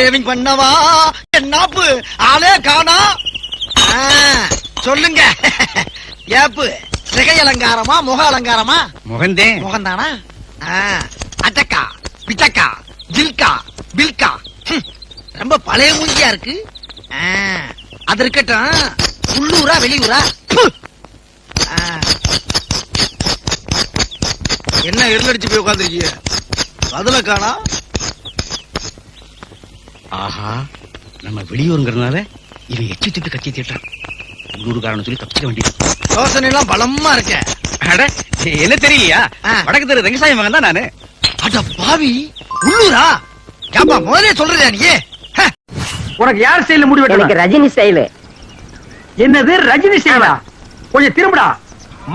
Saving பண்ணவா? என்னாப்பு ஆளே காணா. சொல்லுங்க. ஏப்பு சிகை அலங்காரமா முக அலங்காரமா? முகந்தே. முகந்தானா? ஆ, அட்டக்கா பிட்டக்கா ஜில்கா பில்கா. ரொம்ப பழைய மூஞ்சியா இருக்கு. அது இருக்கட்டும். உள்ளூரா வெளியூரா. என்ன எருளடிச்சு போய் உட்காந்துருக்கீங்க பதில காணா? ஆஹா நம்ம வெளியூருங்கிறதுனால இவன் எச்சி திட்டு கச்சி திட்டான் உள்ளூர்காரன் சொல்லி தப்பிச்சிக்க வேண்டியது. யோசனை எல்லாம் பலமா இருக்க. அட என்ன தெரியலையா. வடக்கு தெரு ரங்கசாமி மகன் தான் நானு. அட பாவி உள்ளூரா? ஏப்பா முதலே சொல்றியா நீ? ஹ, உனக்கு யார் ஸ்டைல முடி வெட்டணும்? ரஜினி ஸ்டைலு என்னது ரஜினி ஸ்டைலா கொஞ்சம் திரும்புடா.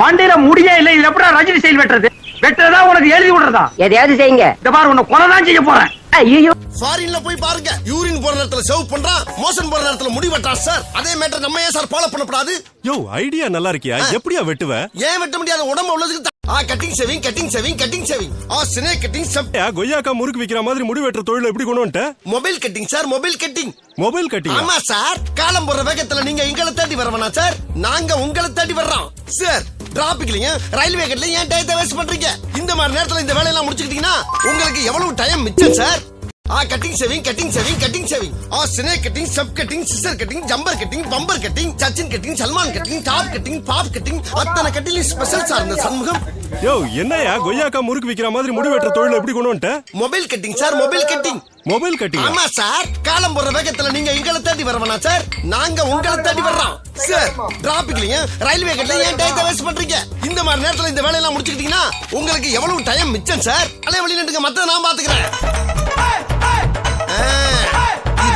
மண்டையில முடியே இல்ல இது எப்படா ரஜினி ஸ்டைல் வெட்டுறது? வெட்டுறதா உனக்கு எழுதி விடுறதா? எதையாவது செய்யுங்க. இந்த பாரு உன்னை கொலை தான் செய்ய போறேன். ஐயோ ஃபாரின்ல போய் பாருங்க. யூரின் போற நேரத்துல சேவ் பண்றான். மோஷன் போற நேரத்துல முடி வெட்டான் சார் அதே மேட்டர் நம்ம ஏன் சார் ஃபாலோ பண்ணக்கூடாது. யோ ஐடியா நல்லா இருக்கியா? எப்படியா வெட்டுவ? ஏன் வெட்ட முடியாத? உடம்பு உள்ளதுக்கு. ஆ cutting shaving cutting shaving cutting shaving ஆ சினே கட்டிங் சப் ஏ, கொய்யாக்கா முறுக்கு விக்கிற மாதிரி முடி வெட்டுற தொழில் எப்படி கொண்டு வந்துட்ட? Mobile cutting sir mobile cutting mobile cutting ஆமா சார் காலம் போற வேகத்துல நீங்க எங்களை தேடி வரவனா சார் நாங்க உங்களை தேடி வர்றோம். சார் டிராபிக்லயும் ரயில்வே கட்லயும் ஏன் டயத்தை வேஸ்ட் பண்றீங்க? இந்த மாதிரி நேரத்துல இந்த வேலையெல்லாம் முடிச்சுக்கிட்டீங்கன்னா உங்களுக்கு எவ்வளவு டைம் மிச்சம் சார் ஆ cutting shaving cutting shaving cutting shaving ஆ சினே cutting sub cutting scissor cutting jumper cutting bumper cutting Sachin cutting Salman cutting top cutting bob cutting அத்தனை கட்டிங் ஸ்பெஷல் சார் இந்த சண்முகம். யோ என்னையா கொய்யாக்கா முறுக்கு விக்கிற மாதிரி முடி வெட்டுற தொழில் எப்படி கொண்டு வந்துட்ட? Mobile cutting sir mobile cutting mobile cutting ஆமா சார் காலம் போற வேகத்துல நீங்க எங்களை தேடி வரவனா சார் நாங்க உங்களை தேடி வர்றோம். சார் டிராபிக்லயும் ரயில்வே கட்லயும் ஏன் டயத்தை வேஸ்ட் பண்றீங்க? இந்த மாதிரி நேரத்துல இந்த வேலையெல்லாம் முடிச்சுக்கிட்டீங்கன்னா உங்களுக்கு எவ்வளவு டைம் மிச்சம் சார் அலைய வழி நின்றுங்க மத்த நான் பாத்துக்கிறேன்.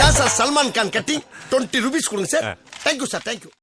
ஆ, இதான் sir Salman Khan cutting twenty rupees கொடுங்க sir thank you sir thank you